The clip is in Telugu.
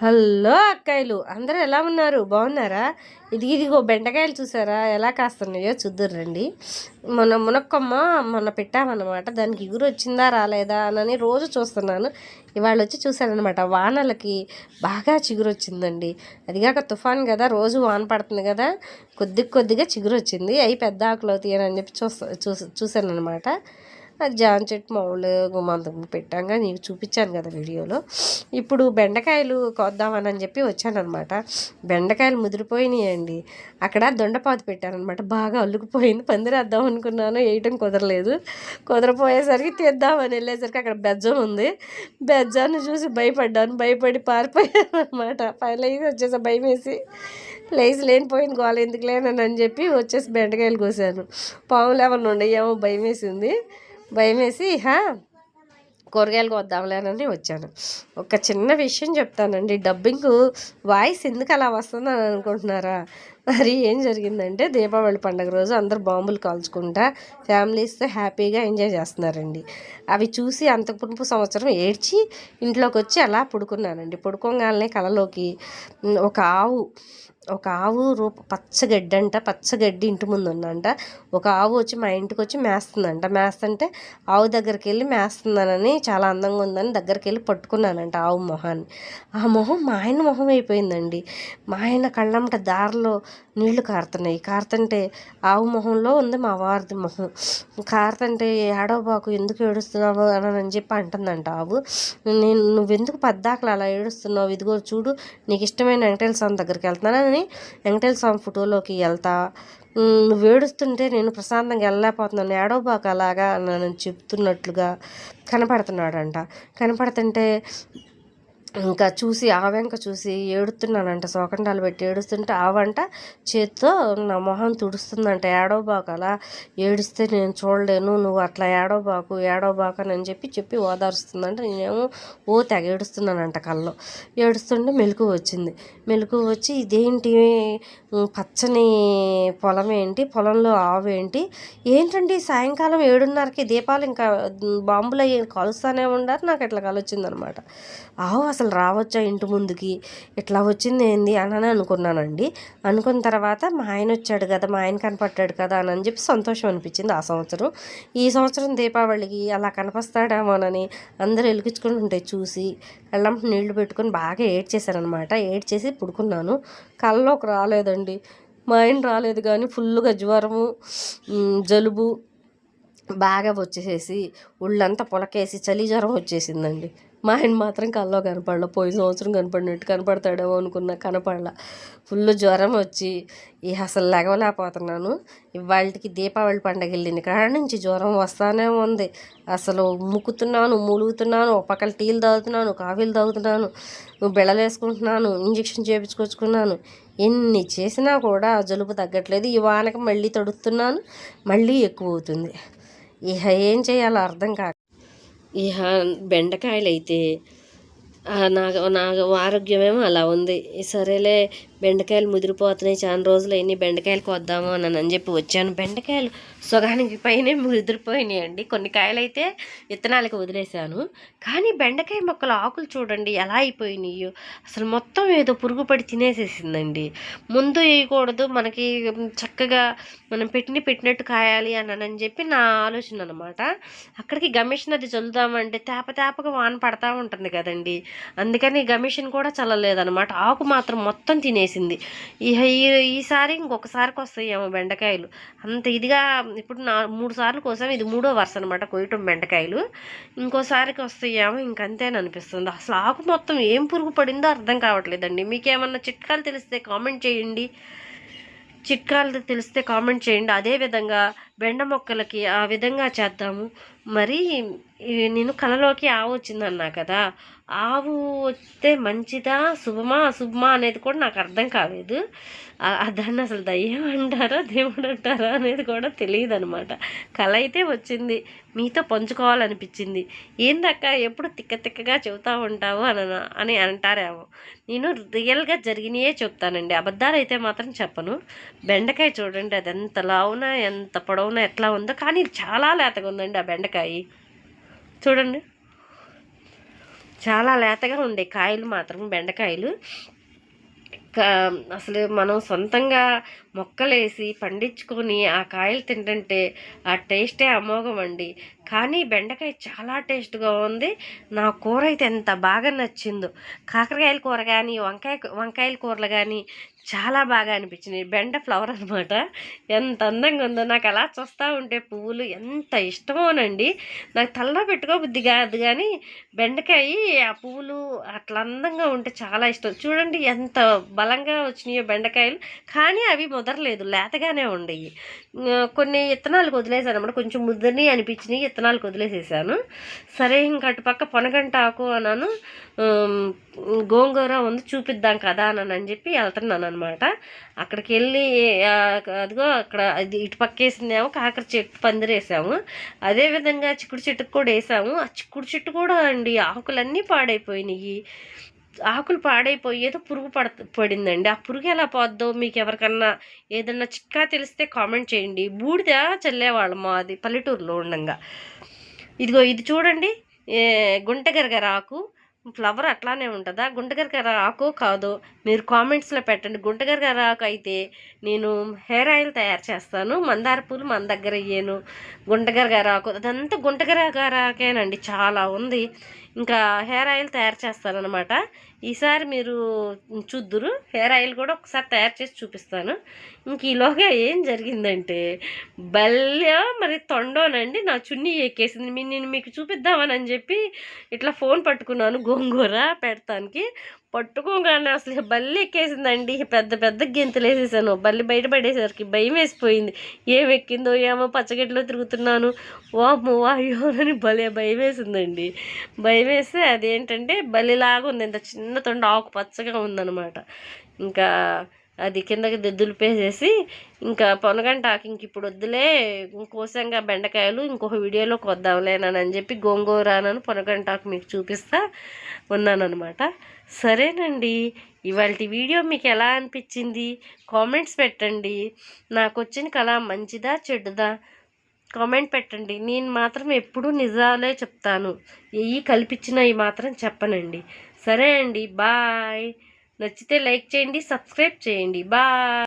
హలో అక్కాయలు అందరూ ఎలా ఉన్నారు? బాగున్నారా? ఇది ఇదిగో బెండకాయలు చూసారా? ఎలా కాస్తున్నాయో చూద్దరు రండి. మొన్న మునక్కమ్మ మొన్న పెట్టామన్నమాట. దానికి ఇగురు వచ్చిందా రాలేదా అని రోజు చూస్తున్నాను. ఇవాళ వచ్చి చూశానమాట వానలకి బాగా చిగురు వచ్చిందండి అదిగాక తుఫాన్ కదా రోజు వాన పడుతుంది కదా కొద్ది కొద్దిగా చిగురు వచ్చింది అవి పెద్ద ఆకులు అవుతాయని అని చెప్పి చూస్తా చూసి చూశానమాట జాన్ చెట్టు మామూలు గుమ్మంతం పెట్టాక నీకు చూపించాను కదా వీడియోలో. ఇప్పుడు బెండకాయలు కోద్దామని చెప్పి వచ్చానమాట బెండకాయలు ముదిరిపోయినాయండి. అక్కడ దొండపాతి పెట్టానమాట బాగా అల్లుకుపోయింది. పందిరేద్దాం అనుకున్నాను. వేయటం కుదరలేదు. కుదరపోయేసరికి తీద్దామని వెళ్ళేసరికి అక్కడ బెజ్జం ఉంది. బెజ్జాన్ని చూసి భయపడ్డాను. భయపడి పారిపోయాను అనమాట పైన వచ్చేసి భయం వేసి లేచి లేనిపోయింది గోల ఎందుకు లేనని అని చెప్పి వచ్చేసి బెండకాయలు కోసాను. పాములు ఏమన్నా ఉండేయేమో భయం వేసింది భయం వేసి హా కూరగాయలు వద్దాంలేనని వచ్చాను. ఒక చిన్న విషయం చెప్తానండి. డబ్బింగ్ వాయిస్ ఎందుకు అలా వస్తుందని అనుకుంటున్నారా? మరి ఏం జరిగిందంటే దీపావళి పండుగ రోజు అందరు బాంబులు కాల్చుకుంటా ఫ్యామిలీస్తో హ్యాపీగా ఎంజాయ్ చేస్తున్నారండి. అవి చూసి అంతకు పునుపు సంవత్సరం ఏడ్చి ఇంట్లోకి వచ్చి అలా పడుకున్నానండి. పడుకోగానే కలలోకి ఒక ఆవు ఒక ఆవు రూప పచ్చగడ్డి అంట పచ్చగడ్డి ఇంటి ముందు ఉందంట ఒక ఆవు వచ్చి మా ఇంటికి వచ్చి మేస్తుందంట. మేస్తుంటే ఆవు దగ్గరికి వెళ్ళి మేస్తుందనని చాలా అందంగా ఉందని దగ్గరికి వెళ్ళి పట్టుకున్నానంట ఆవు మొహాన్ని. ఆ మొహం మా ఆయన మొహం అయిపోయిందండి. మా ఆయన కళ్ళమ్మట దారిలో నీళ్ళు కారుతున్నాయి. కారుతుంటే ఆవు మొహంలో ఉంది మా వారిది మొహం. కారుతుంటే ఏడవబాకు ఎందుకు ఏడుస్తున్నావు? అని అని చెప్పి అంటుందంట ఆవు. నేను నువ్వెందుకు పద్దాకలు అలా ఏడుస్తున్నావు? ఇదిగో చూడు నీకు ఇష్టమైన వెంకటేశ్వర స్వామి దగ్గరికి వెళ్తున్నానని వెంకటేశ్వర స్వామి ఫోటోలోకి వెళ్తా. నువ్వు ఏడుస్తుంటే నేను ప్రశాంతంగా వెళ్ళలేకపోతున్నాను. ఏడవబాకు అలాగా నన్ను చెప్తున్నట్లుగా కనపడుతున్నాడంట. కనపడుతుంటే ఇంకా చూసి ఆ వెంక చూసి ఏడుతున్నానంట. శోకండాలు పెట్టి ఏడుస్తుంటే ఆవంట చేత్తో నా మొహం తుడుస్తుందంట. ఏడవబాకు అలా ఏడిస్తే నేను చూడలేను నువ్వు అట్లా ఏడవబాకు ఏడవబాకు అని చెప్పి చెప్పి ఓదారుస్తుందంట. నేనేమో ఓ తెగ ఏడుస్తున్నానంట కళ్ళు ఏడుస్తుంటే మెలకు వచ్చింది. మెలకు వచ్చి ఇదేంటి? పచ్చని పొలం ఏంటి? పొలంలో ఆవు ఏంటి? ఏంటండి సాయంకాలం ఏడున్నరకి దీపాలు ఇంకా బాంబులు అయ్యి కలుస్తూనే ఉండారు నాకు ఇట్లా కలొచ్చిందనమాట. ఆవు అసలు రావచ్చా ఇంటి ముందుకి? ఇట్లా వచ్చింది ఏంది అని అనుకున్నానండి. అనుకున్న తర్వాత మా ఆయన వచ్చాడు కదా మా ఆయన కనపడ్డాడు కదా అని చెప్పి సంతోషం అనిపించింది ఆ సంవత్సరం. ఈ సంవత్సరం దీపావళికి అలా కనిపిస్తాడేమోనని అందరూ వెలిగించుకుంటుంటే చూసి వెళ్ళం నీళ్ళు పెట్టుకొని బాగా ఏడ్చేశారనమాట ఏడ్చేసి పుడుకున్నాను. కళ్ళలోకి రాలేదండి. మా ఆయన రాలేదు కానీ ఫుల్గా జ్వరము జలుబు బాగా వచ్చేసేసి ఒళ్ళంతా పొలకేసి చలి జ్వరం వచ్చేసిందండి. మా ఆయన మాత్రం కల్లో కనపడలే పోయిన సంవత్సరం కనపడినట్టు కనపడతాడేమో అనుకున్నా కనపడలా. ఫుల్ జ్వరం వచ్చి ఈ అసలు లెగవలేకపోతున్నాను ఇవాళకి దీపావళి పండగ వెళ్ళింది. కాడ నుంచి జ్వరం వస్తానే ఉంది. అసలు ముక్కుతున్నాను మూలుగుతున్నాను ఒక పక్కన టీలు తాగుతున్నాను కాఫీలు తాగుతున్నాను బెళ్ళలేసుకుంటున్నాను ఇంజక్షన్ చేయించుకొచ్చుకున్నాను ఎన్ని చేసినా కూడా జలుబు తగ్గట్లేదు. ఈ వానకి మళ్ళీ తడుస్తున్నాను మళ్ళీ ఎక్కువ అవుతుంది. ఇక ఏం చేయాలో అర్థం కాక ఇహ బెండకాయలు అయితే నాకు నాకు ఆరోగ్యమేమో అలా ఉంది. సరేలే బెండకాయలు ముదిరిపోతున్నాయి. చాలా రోజులు అయినాయి బెండకాయలు కొద్దాము అని అని చెప్పి వచ్చాను. బెండకాయలు సగానికి పైనే ముదిరిపోయినాయండి. కొన్ని కాయలు అయితే విత్తనాలకు వదిలేశాను. కానీ బెండకాయ మొక్కల ఆకులు చూడండి ఎలా అయిపోయినాయో. అసలు మొత్తం ఏదో పురుగు పడి తినేసేసిందండి. ముందు వేయకూడదు. మనకి చక్కగా మనం పెట్టిన పెట్టినట్టు కాయాలి అని అని చెప్పి నా ఆలోచన అనమాట అక్కడికి గమిషన్ అది చల్లుదామంటే తేప తేపగా వాన పడతా ఉంటుంది కదండి. అందుకని గమిషన్ కూడా చల్లలేదనమాట ఆకు మాత్రం మొత్తం తినేసి వేసింది ఈ ఈసారి ఇంకొకసారికి వస్తాయేమో బెండకాయలు. అంత ఇదిగా ఇప్పుడు నా మూడు సార్లు కోసం. ఇది మూడో వరుస అనమాట కొయ్యటం బెండకాయలు. ఇంకోసారికి వస్తాయేమో ఇంకంతేని అనిపిస్తుంది. అసలు ఆకు మొత్తం ఏం పురుగు పడిందో అర్థం కావట్లేదండి. మీకేమన్నా చిట్కాలు తెలిస్తే కామెంట్ చేయండి. చిట్కాలు తెలిస్తే కామెంట్ చేయండి. అదేవిధంగా బెండ మొక్కలకి ఆ విధంగా చేద్దాము. మరి నేను కళలోకి ఆవు వచ్చిందన్నా కదా ఆవు వస్తే మంచిదా శుభమా అశుభమా అనేది కూడా నాకు అర్థం కాలేదు. దాన్ని అసలు దయ్యం అంటారా దేవుడు అంటారా అనేది కూడా తెలియదు అనమాట కళ అయితే వచ్చింది మీతో పంచుకోవాలనిపించింది. ఏందక్క ఎప్పుడు తిక్క తిక్కగా చెబుతూ ఉంటావు అని అని అంటారేమో. నేను రియల్గా జరిగినాయే చెప్తానండి అబద్ధాలు అయితే మాత్రం చెప్పను. బెండకాయ చూడండి అది ఎంత లావునా ఎంత పొడవునా ఎట్లా ఉందో కానీ చాలా లేతగా ఉందండి ఆ బెండకాయ. చూడండి. చాలా లేతగా ఉండే కాయలు మాత్రం బెండకాయలు. అసలు మనం సొంతంగా మొక్కలేసి పండించుకొని ఆ కాయలు తింటుంటే ఆ టేస్టే అమోఘం అండి. కానీ బెండకాయ చాలా టేస్ట్గా ఉంది. నా కూర అయితే ఎంత బాగా నచ్చిందో. కాకరకాయల కూర కానీ వంకాయ వంకాయల కూరలు కానీ చాలా బాగా అనిపించింది బెండ ఫ్లవర్ అనమాట ఎంత అందంగా ఉందో. నాకు అలా చూస్తూ ఉంటే పువ్వులు ఎంత ఇష్టమోనండి. నాకు తలలో పెట్టుకోబుద్ది కాదు కానీ బెండకాయ ఆ పువ్వులు అట్లా అందంగా ఉంటే చాలా ఇష్టం. చూడండి ఎంత బలంగా వచ్చినాయో బెండకాయలు. కానీ అవి ముదరలేదు. లేతగానే ఉండయి. కొన్ని ఇత్తనాలు వదిలేసాను అనమాట కొంచెం ముద్దని అనిపించినాయి. విత్తనాలకు వదిలేసేసాను. సరే ఇంక అటుపక్క పొనగంట ఆకు అన్నాను. గోంగూర ఉంది చూపిద్దాం కదా అని చెప్పి వెళ్తున్నాను అనమాట అక్కడికి వెళ్ళి అదిగో అక్కడ అది ఇటు పక్క వేసిందేమో కాకర చెట్టు పందిరేసాము. అదేవిధంగా చిక్కుడు చెట్టుకు కూడా వేసాము. ఆ చిక్కుడు చెట్టు కూడా అండి ఆకులన్నీ పాడైపోయినాయి. ఆకులు పాడైపోయి ఏదో పురుగు పడ పడిందండి. ఆ పురుగు ఎలా పోద్దో మీకు ఎవరికన్నా ఏదన్నా చిక్కా తెలిస్తే కామెంట్ చేయండి. బూడిద చల్లేవాళ్ళము అది పల్లెటూరులో ఉండగా. ఇదిగో ఇది చూడండి. గుంటగరగర ఆకు. ఫ్లవర్ అట్లానే ఉంటుందా? గుంటగరగర ఆకు కాదు మీరు కామెంట్స్లో పెట్టండి. గుంటగరగర ఆకు అయితే నేను హెయిర్ ఆయిల్ తయారు చేస్తాను. మందార పూలు మన దగ్గర ఇయ్యాను గుంటగరగర ఆకు. అదంతా గుంటగరగర ఆకేనండి. చాలా ఉంది. ఇంకా హెయిర్ ఆయిల్ తయారు చేస్తానమాట ఈసారి మీరు చూద్దురు. హెయిర్ ఆయిల్ కూడా ఒకసారి తయారు చేసి చూపిస్తాను. ఇంక ఈలోగా ఏం జరిగిందంటే బల్య మరి తొండోనండి. నా చున్నీ ఎక్కేసింది. నేను మీకు చూపిద్దామని అని చెప్పి ఇట్లా ఫోన్ పట్టుకున్నాను గోంగూర పెడతానికి. పట్టుకోగానే అసలు బల్లి ఎక్కేసిందండి. పెద్ద పెద్ద గెంతులు వేసేసాను. బల్లి బయటపడేసరికి భయం వేసిపోయింది. ఏం ఎక్కిందో ఏమో పచ్చగడ్డలో తిరుగుతున్నాను. వామ్మో వాయో అని భలే భయం వేసిందండి. భయం వేస్తే అదేంటంటే బలిలాగా ఉంది. ఇంత చిన్న తొండ ఆకు పచ్చగా ఉందన్నమాట. ఇంకా అది కిందకి దులిపేసేసి ఇంకా పొనగంటాకు ఇంక ఇప్పుడు వద్దులే కోసంగా బెండకాయలు ఇంకొక వీడియోలోకి వద్దాంలేనని చెప్పి గోంగూరానని పొనగంటాకు మీకు చూపిస్తా ఉన్నానమాట సరేనండి ఇవాళ వీడియో మీకు ఎలా అనిపించింది? కామెంట్స్ పెట్టండి. నాకు వచ్చిన కళ మంచిదా చెడ్డదా? కామెంట్ పెట్టండి. నేను మాత్రం ఎప్పుడూ నిజాలే చెప్తాను. ఏ కల్పించినవి మాత్రం చెప్పనండి. సరే అండి బాయ్. నచ్చితే లైక్ చేయండి సబ్స్క్రైబ్ చేయండి. బాయ్.